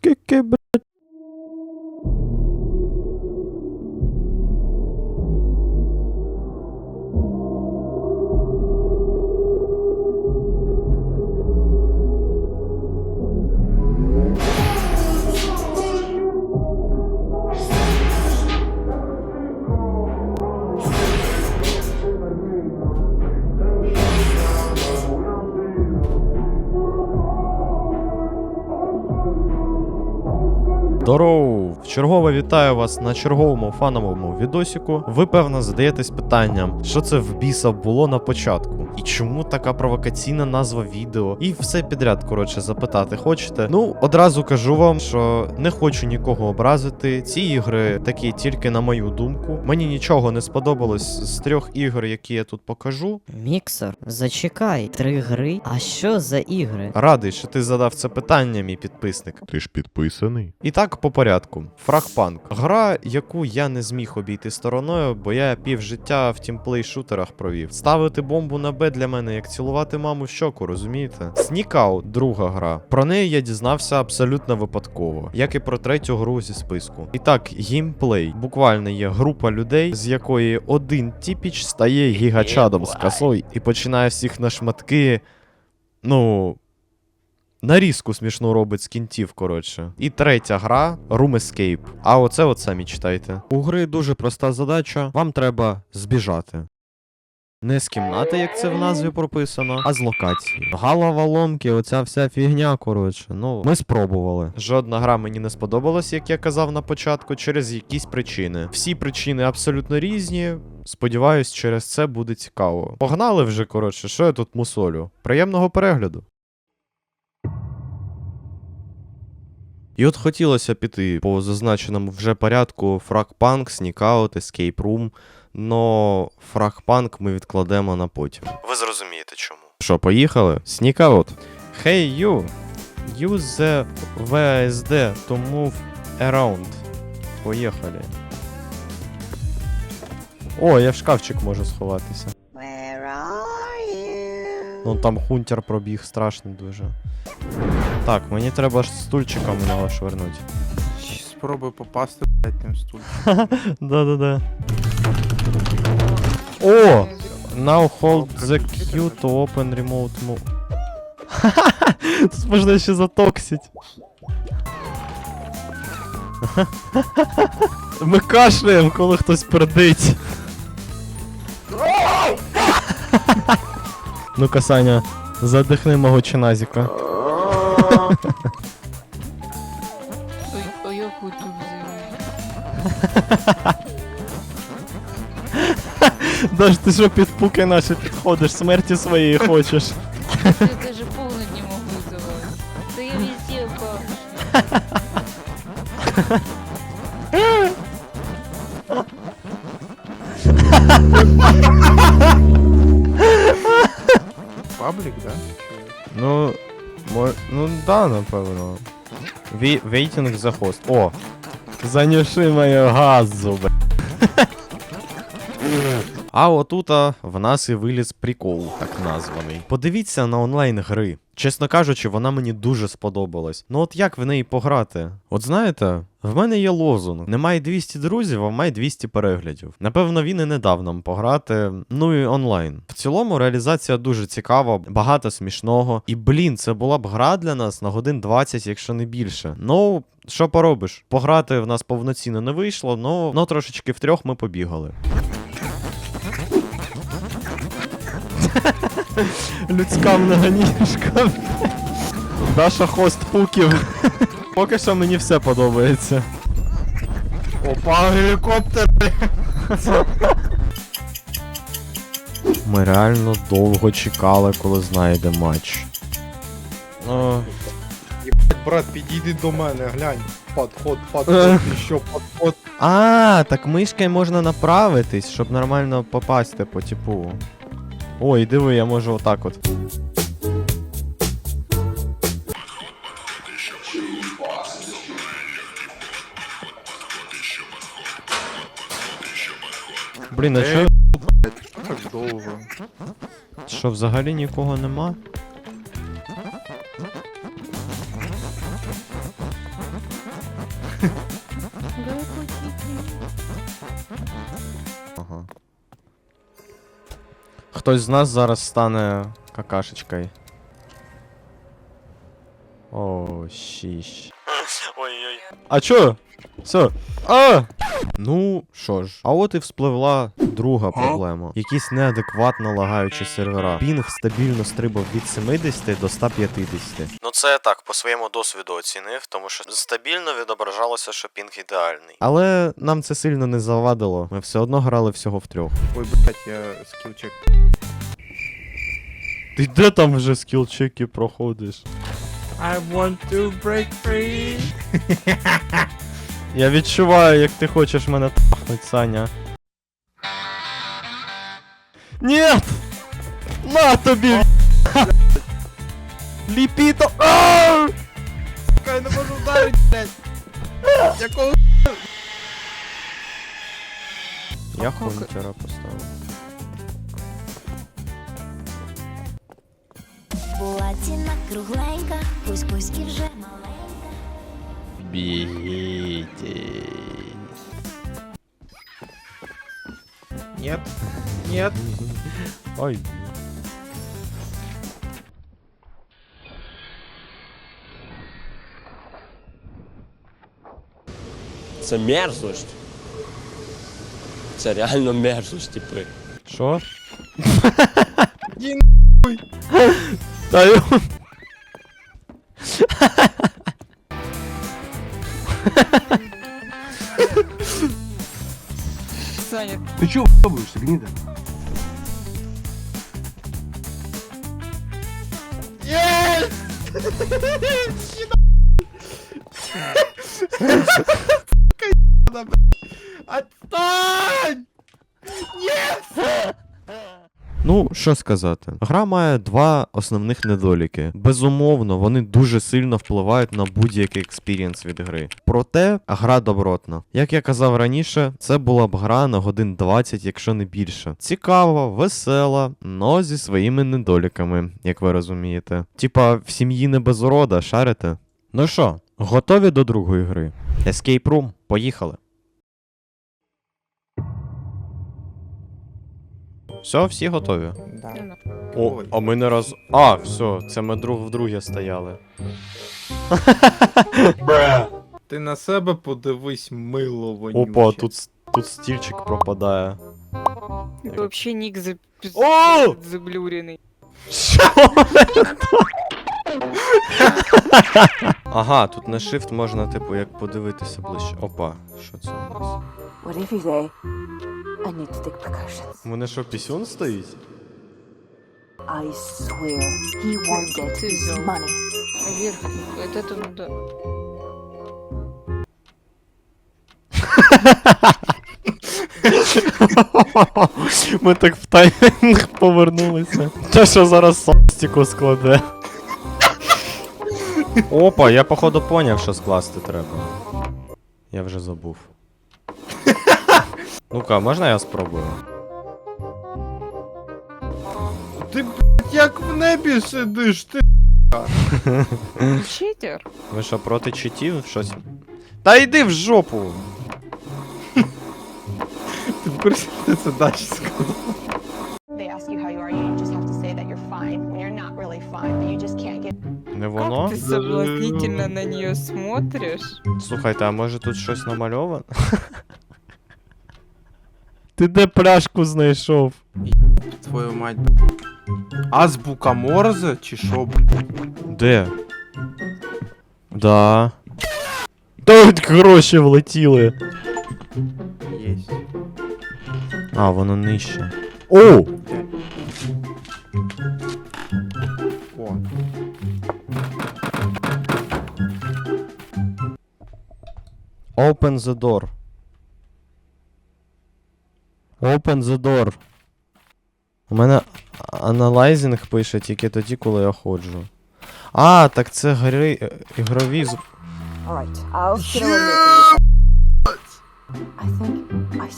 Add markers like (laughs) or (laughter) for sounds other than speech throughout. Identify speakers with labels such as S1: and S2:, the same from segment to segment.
S1: Skicke Здоров! Вчергове вітаю вас на черговому фановому відосіку. Ви, певно, задаєтесь питанням, що це в біса було на початку і чому така провокаційна назва відео, і все підряд, коротше, запитати хочете. Ну, одразу кажу вам, що не хочу нікого образити. Ці ігри такі тільки на мою думку. Мені нічого не сподобалось з трьох ігор, які я тут покажу.
S2: Міксер, зачекай, три гри. А що за ігри?
S1: Радий, що ти задав це питання, мій підписник.
S3: Ти ж підписаний.
S1: І так по порядку. Фрагпанк. Гра, яку я не зміг обійти стороною, бо я півжиття в тімплей-шутерах провів. Ставити бомбу на Б для мене, як цілувати маму щоку, розумієте? Снікау друга гра. Про неї я дізнався абсолютно випадково, як і про третю гру зі списку. І так, гімплей. Буквально є група людей, з якої один тіпіч стає гігачадом з косою і починає всіх на шматки. Ну. Нарізку смішно робить з кінтів, коротше. І третя гра Room Escape. А оце от самі читайте. У гри дуже проста задача. Вам треба збіжати. Не з кімнати, як це в назві прописано, а з локації. Гала валонки, оця вся фігня, коротше. Ну, ми спробували. Жодна гра мені не сподобалась, як я казав на початку, через якісь причини. Всі причини абсолютно різні. Сподіваюсь, через це буде цікаво. Погнали вже, коротше, що я тут мусолю. Приємного перегляду. І от хотілося піти по зазначеному вже порядку фрагпанк, снікаут, ескейп рум но фрагпанк ми відкладемо на потім.
S4: Ви зрозумієте чому.
S1: Що, поїхали? Снікаут. Hey you! Use the VSD to move around. Поїхали. О, я в шкафчик можу сховатися. Where are you? Ну там хунтер пробіг страшно дуже. Так, мені треба ж стульчиком його швирнути.
S5: Спробуй попасти блядь, тим
S1: стульчиком. (laughs) Да-да-да. О! Now hold the Q to open remote move. Ха-ха! (laughs) Тут можна ще затоксить. (laughs) Мы кашляем, коли хтось пердить. Ну-ка, Саня, задихни мого чиназіка. Ой,
S6: ой, ой, тут (laughs)
S1: Даже ты що під пуки наші підходиш, смерті своєї хочеш.
S6: Я даже полнуть не могу за вас. везде
S5: бабушка. Паблик, да?
S1: Ну, мо... ну да, напевно. Ві... Вейтинг за хост. О! Занюши мою газу, б. (laughs) А отута в нас і виліз прикол, так названий. Подивіться на онлайн-гри. Чесно кажучи, вона мені дуже сподобалась. Ну от як в неї пограти? От знаєте, в мене є лозунг. Немає 200 друзів, а має 200 переглядів. Напевно, він і не дав нам пограти. Ну і онлайн. В цілому реалізація дуже цікава, багато смішного. І блін, це була б гра для нас на годин 20, якщо не більше. Ну що поробиш? Пограти в нас повноцінно не вийшло, но, ну, но ну трошечки втрьох ми побігали. Людська многоніжка. Даша хост пуків. Поки що мені все подобається. Опа, гелікоптер! Ми реально довго чекали, коли знайде матч.
S5: Єбать, ну, брат, підійди до мене, глянь. Подход, подход, ще подход.
S1: а так мишкою можна направитись, щоб нормально попасти по типу. Ой, диви, я можу отак от. Блін, а чо? Е, так довго. Що, взагалі нікого нема? хтось з нас зараз стане какашечкою. О, щищ. Ой-ой. ой. А чё? Все. А! Ну що ж, а от і вспливла друга проблема. Якісь неадекватно лагаючі сервера. Пінг стабільно стрибав від 70 до 150.
S7: Ну це я так по своєму досвіду оцінив, тому що стабільно відображалося, що пінг ідеальний.
S1: Але нам це сильно не завадило. Ми все одно грали всього в трьох.
S5: Ой, блять, я скілчек.
S1: Ти де там вже скілчеки проходиш? I want to break free. (laughs) Я відчуваю, як ти хочеш мене пахнуть, Саня. Нет! На тобі! Ліпіто! Аааа!
S5: Сука, я не можу вдарити, блядь! Якого
S1: Я хунтера поставив. Була ціна кругленька, кузь-кузьки вже мала. Бегите.
S5: Нет. Нет. Ой.
S8: Це мерзость. Це реально мерзость, типи.
S1: Що?
S5: Ді нахуй.
S1: Та Ты чего пробуешься, гнида?
S5: Yes! (laughs)
S1: Ну, що сказати, гра має два основних недоліки. Безумовно, вони дуже сильно впливають на будь-який експірієнс від гри. Проте гра добротна. Як я казав раніше, це була б гра на годин 20, якщо не більше. Цікава, весела, но зі своїми недоліками, як ви розумієте. Типа в сім'ї не без урода, шарите? Ну що, готові до другої гри? Escape Room, поїхали. Все, всі готові? Да. Ну, О, а ми не раз. А, все, це ми друг вдруге стояли.
S5: Ти на себе подивись мило вонюче.
S1: Опа, тут, тут стільчик пропадає.
S6: Это взагалі нік за... О! заблюренный.
S1: Ага, тут на shift можна, типу, як подивитися ближче. Опа, що це у нас? What if you say?
S5: I need to take precautions. У мене що, пісюн стоїть? I swear
S6: he won't get his money. Вверх. Вот это
S1: ну Ми так в таймінг повернулися. Те, що зараз состіку складе. Опа, я походу поняв, що скласти треба. Я вже забув. Ну-ка, можна я спробую?
S5: Ти блядь, як в небі сидиш, ти.
S6: (laughs) Читер.
S1: Ви що, проти читів щось? Та йди в жопу! Ти в курсі ти це дачі Не воно? Как ты
S6: соблазнительно на нее смотришь?
S1: Слухайте, а може тут щось намальовано? (laughs) Ти де пляшку знайшов?
S5: Твою мать. Азбука Морзе чи що? б?
S1: Де? Да. Та от гроші влетіли. Єсть. А, воно нижче. О! О. Open the door. Open the door. У мене аналайзинг пише тільки тоді, коли я ходжу. А, так це гри... Е, ігрові з.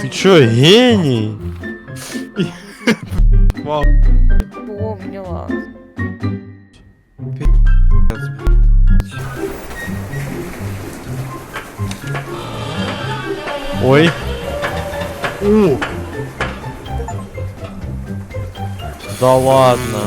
S1: Ти чо, геній?
S6: (laughs) Вау. Помнила.
S1: Ой. О! Да ладно.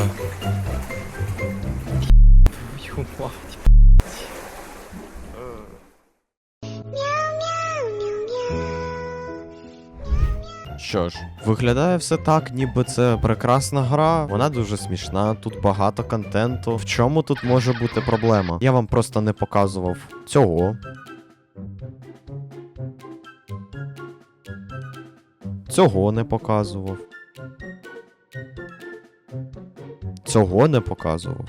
S1: Що ж, виглядає все так, ніби це прекрасна гра. Вона дуже смішна. Тут багато контенту. В чому тут може бути проблема? Я вам просто не показував цього. Цього не показував. цього не показував.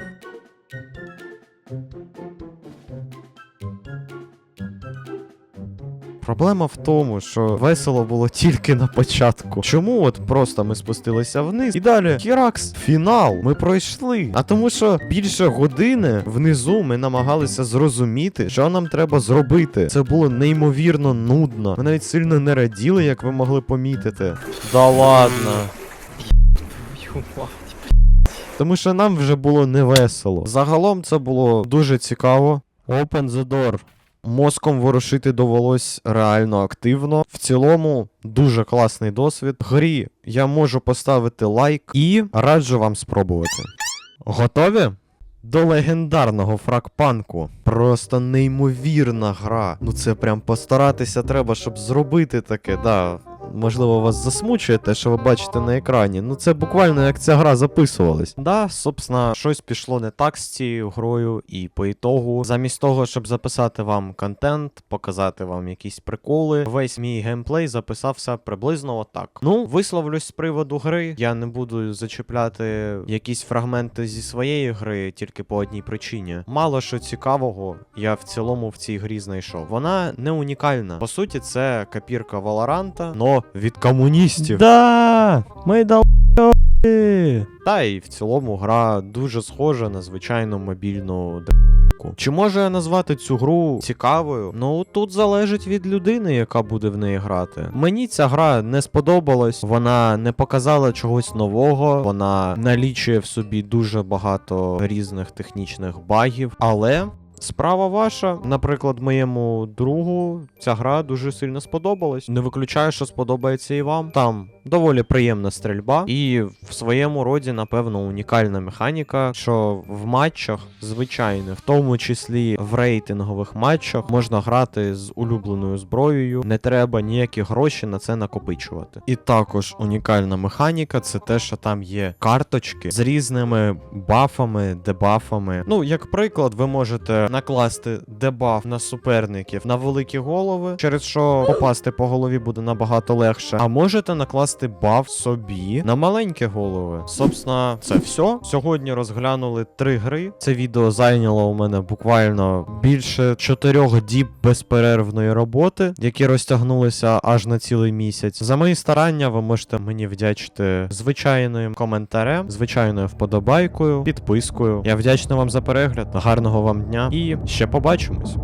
S1: Проблема в тому, що весело було тільки на початку. Чому от просто ми спустилися вниз і далі хіракс, фінал, ми пройшли. А тому, що більше години внизу ми намагалися зрозуміти, що нам треба зробити. Це було неймовірно нудно. Ми навіть сильно не раділи, як ви могли помітити. Да ладно. Тому що нам вже було невесело. Загалом це було дуже цікаво. Open the door. Мозком ворушити довелось реально активно. В цілому дуже класний досвід. Грі я можу поставити лайк і раджу вам спробувати. Готові? До легендарного фрагпанку. Просто неймовірна гра. Ну це прям постаратися треба, щоб зробити таке, да можливо, вас засмучує те, що ви бачите на екрані. Ну це буквально як ця гра записувалась. Да, собственно, щось пішло не так з цією грою, і по ітогу, замість того, щоб записати вам контент, показати вам якісь приколи, весь мій геймплей записався приблизно отак. Ну, висловлюсь з приводу гри. Я не буду зачіпляти якісь фрагменти зі своєї гри тільки по одній причині. Мало що цікавого, я в цілому в цій грі знайшов. Вона не унікальна. По суті, це капірка Валоранта, но від комуністів. Да! Ми долб***ли! Та і в цілому гра дуже схожа на звичайну мобільну д***ку. Чи може я назвати цю гру цікавою? Ну тут залежить від людини, яка буде в неї грати. Мені ця гра не сподобалась, вона не показала чогось нового, вона налічує в собі дуже багато різних технічних багів, але. Справа ваша, наприклад, моєму другу ця гра дуже сильно сподобалась. Не виключаю, що сподобається і вам. Там доволі приємна стрільба, і в своєму роді, напевно, унікальна механіка, що в матчах, звичайно, в тому числі в рейтингових матчах, можна грати з улюбленою зброєю, не треба ніякі гроші на це накопичувати. І також унікальна механіка це те, що там є карточки з різними бафами, дебафами. Ну, як приклад, ви можете накласти дебаф на суперників на великі голови, через що попасти по голові буде набагато легше. А можете накласти баф собі на маленькі голови. Собственно, це все. Сьогодні розглянули три гри. Це відео зайняло у мене буквально більше чотирьох діб безперервної роботи, які розтягнулися аж на цілий місяць. За мої старання ви можете мені вдячити звичайним коментарем, звичайною вподобайкою, підпискою. Я вдячний вам за перегляд. Гарного вам дня і ще побачимось.